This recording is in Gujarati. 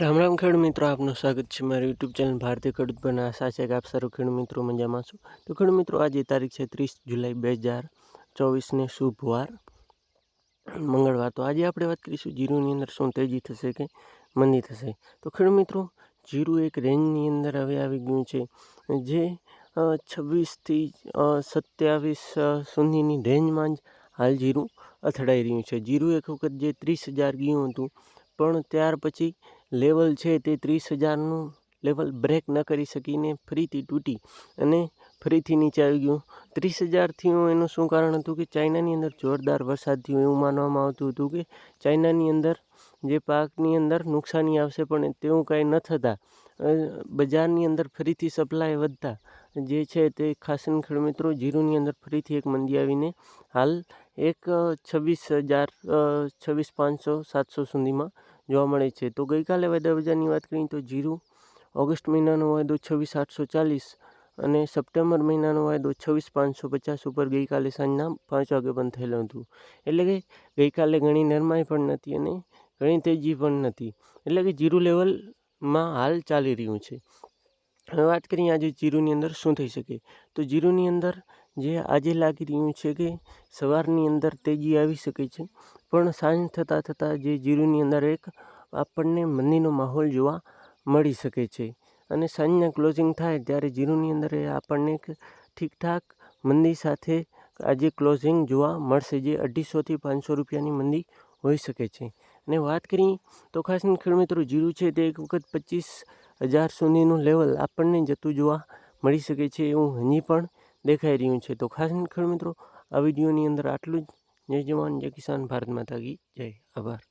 રામ રામ ખેડૂત મિત્રો, આપનું સ્વાગત છે મારી યુટ્યુબ ચેનલ ભારતીય ખેડૂત પર. આશા છે કે આપ સારું ખેડૂત મિત્રો મજામાં છો. તો ખેડૂત મિત્રો, આજે તારીખ છે ત્રીસ જુલાઈ બે હજાર ચોવીસને શુભવાર મંગળવાર. તો આજે આપણે વાત કરીશું જીરુની અંદર શું તેજી થશે કે મંદી થશે. તો ખેડૂત મિત્રો, જીરું એક રેન્જની અંદર હવે આવી ગયું છે, જે છવ્વીસથી સત્યાવીસ સુધીની રેન્જમાં જ હાલ જીરું અથડાઈ રહ્યું છે. જીરું એક વખત જે ત્રીસ હજાર ગયું હતું, પણ ત્યાર પછી લેવલ છે તે ત્રીસ હજારનું લેવલ બ્રેક ન કરી શકીને ફરીથી તૂટી અને ફરીથી નીચે આવી ગયું. ત્રીસ હજારથી હું એનું શું કારણ હતું કે ચાઇનાની અંદર જોરદાર વરસાદ થયો એવું માનવામાં આવતું હતું કે ચાઇનાની અંદર જે પાકની અંદર નુકસાની આવશે પણ તેવું કાંઈ ન થતાં બજારની અંદર ફરીથી સપ્લાય વધતા. જે છે તે ખાસન ખેડ મિત્રો જીરુની અંદર ફરીથી એક મંદી આવીને હાલ એક છવ્વીસ હજાર છવ્વીસ પાંચસો સાતસો સુધીમાં જોવા મળે છે. તો ગઈકાલે વાયદા બજારની વાત કરીએ તો જીરું, ઓગસ્ટ મહિનાનો વાયદો છવ્વીસ આઠસો ચાલીસ અને સપ્ટેમ્બર મહિનાનો વાયદો છવ્વીસ પાંચસો પચાસ ઉપર ગઈકાલે સાંજના પાંચ વાગે બંધ થયેલું હતું. એટલે કે ગઈકાલે ઘણી નરમાઈ પણ નથી અને ઘણી તેજી પણ નથી એટલે કે જીરું લેવલમાં હાલ ચાલી રહ્યું છે. હવે વાત કરીએ આજે જીરુની અંદર શું થઈ શકે? તો જીરુની અંદર જે આજે લાગી રહ્યું છે કે સવારની અંદર તેજી આવી શકે છે. પણ સાંજ થતાં થતાં જે જીરુની અંદર એક આપણને મંદીનો માહોલ જોવા મળી શકે છે. અને સાંજના ક્લોઝિંગ થાય ત્યારે જીરુની અંદર એ આપણને એક ઠીકઠાક મંદી સાથે આજે ક્લોઝિંગ જોવા મળશે, જે અઢીસોથી પાંચસો રૂપિયાની મંદી હોઈ શકે છે. અને વાત કરીએ તો ખાસ ખેડ મિત્રો, જીરું છે તે એક વખત પચીસ હજાર સુધીનું લેવલ આપણને જતું જોવા મળી શકે છે, એવું હજી પણ દેખાઈ રહ્યું છે. તો ખાસ ખેડૂત મિત્રો, આ વિડીયોની અંદર આટલું જ. જય જવાન, જય કિસાન, ભારત માતા કી જય. આભાર.